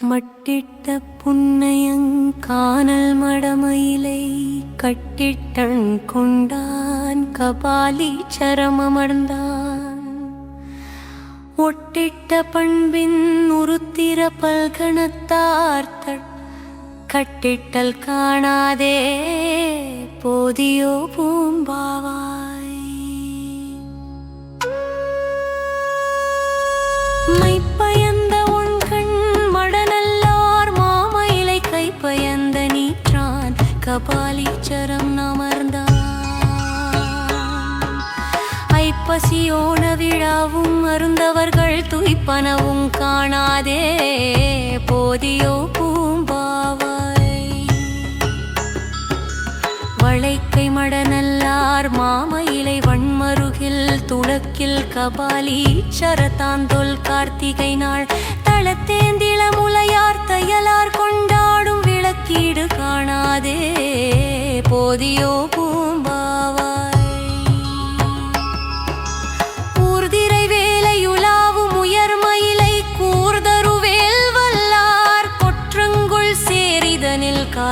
மட்டிட்ட புன்னயங்கானல் மடமயிலை கட்டிட்டன் கொண்டான் கபாலி சரமமர்ந்தான். ஒட்டிட்ட பண்பின் உருத்திர பல்கணத்தார்த்தட் கட்டிட்டல் காணாதே போதியோ பூம்பாவா ஐப்பசியோன விழாவும் அருந்தவர்கள் துய்ப்பனவும் காணாதே. போதியோ பூம்பாவாய். வளைக்கை மடநல்லார் மாம இலை வன்மருகில் துளக்கில் கபாலி சரத்தாந்தொல் கார்த்திகை நாள். தளத்தேந்திள முலையார் தையலார் கொண்டாடும் விளக்கீடு காணாதே. போதியோ பூ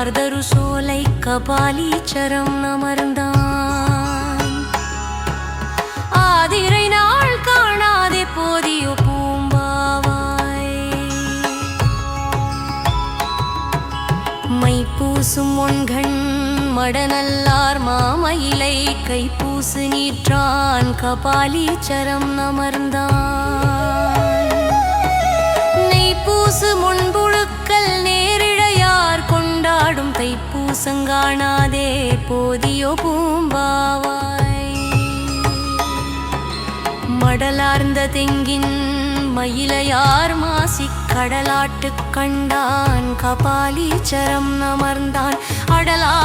சேரிதனில் சோலை கபாலீச்சரம் அமர்ந்தான். ஆதிரை நாள் காணாதே போதியோ பூம்பாவாய். மைப்பூசும் ஒன்கண் மடநல்லார் மாமயிலை கைப்பூசு நீற்றான் கபாலீச்சரம் அமர்ந்தான். தைப்பூசங்காணாதே போதியோ பூம்பாவாய். மடலார்ந்த தெங்கின் மயிலையார் மாசி கடலாட்டு கண்டான். கபாலீச்சரம் அமர்ந்தான் அடலா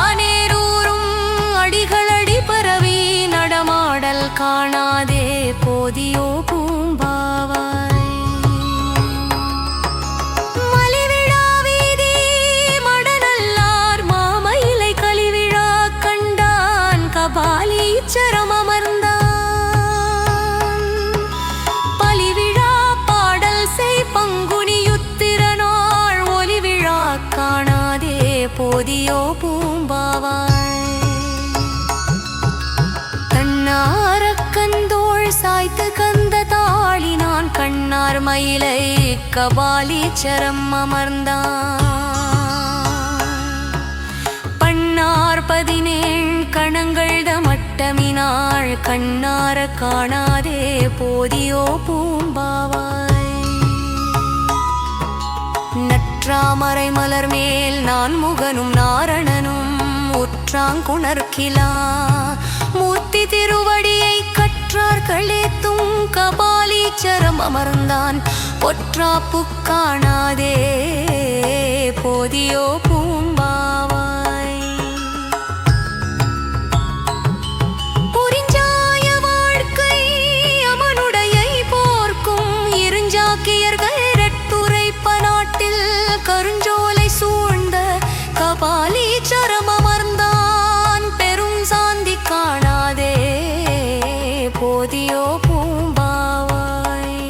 கண்டான் கபாலீச்சரம் அமர்ந்தான். பலிவிழா பாடல் செய் பங்குனியுத்திர பங்குனியுத்திரனாள். ஒலிவிழா காணாதே போதியோ பூம்பாவாய். கண்ணார கந்தோள் சாய்த்து கந்த தாளினான். கண்ணார் மயிலை கபாலீச்சரம் அமர்ந்தான். பன்னார் பதினே வாழ் கண்ணார காணாதே போதியோ பூம்பாவாய். நற்றாமரை மலர் மேல் நான் முகனும் நாரணனும் உற்றாங்குணர்கிலா. மூர்த்தி திருவடியை கற்றார் கழித்தும் கபாலீச்சரம் அமர்ந்தான் பொற்றாப்பு காணாதே போதியோ பூம்பா இருஞ்சாக்கியர்கள் இரட்டுரைப்ப நாட்டில் கருஞ்சோலை சூழ்ந்த கபாலீச்சரம் அமர்ந்தான் பெரும் சாந்தி காணாதே. போதியோ பூம்பாவாய்.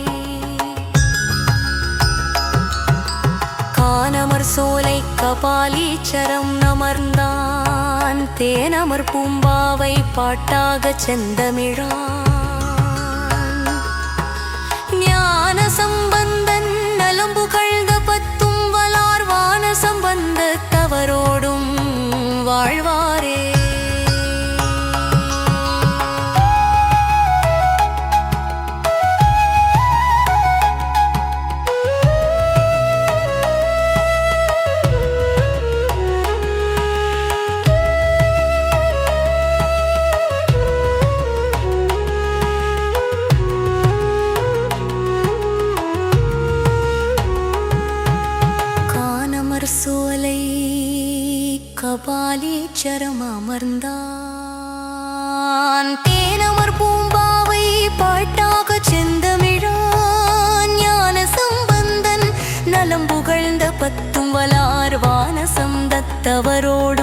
கானமர் சோலை கபாலீச்சரம் அமர்ந்தான் தேனமர் பூம்பாவை பாட்டாக செந்தமிழான். கபாலீச்சரம் அமர்ந்தான் தேனமர் பூம்பாவை பாட்டாக செந்தமிழான். ஞான சம்பந்தன் நலம் புகழ்ந்த பத்தும் வலார் வானசம் தத்தவரோடு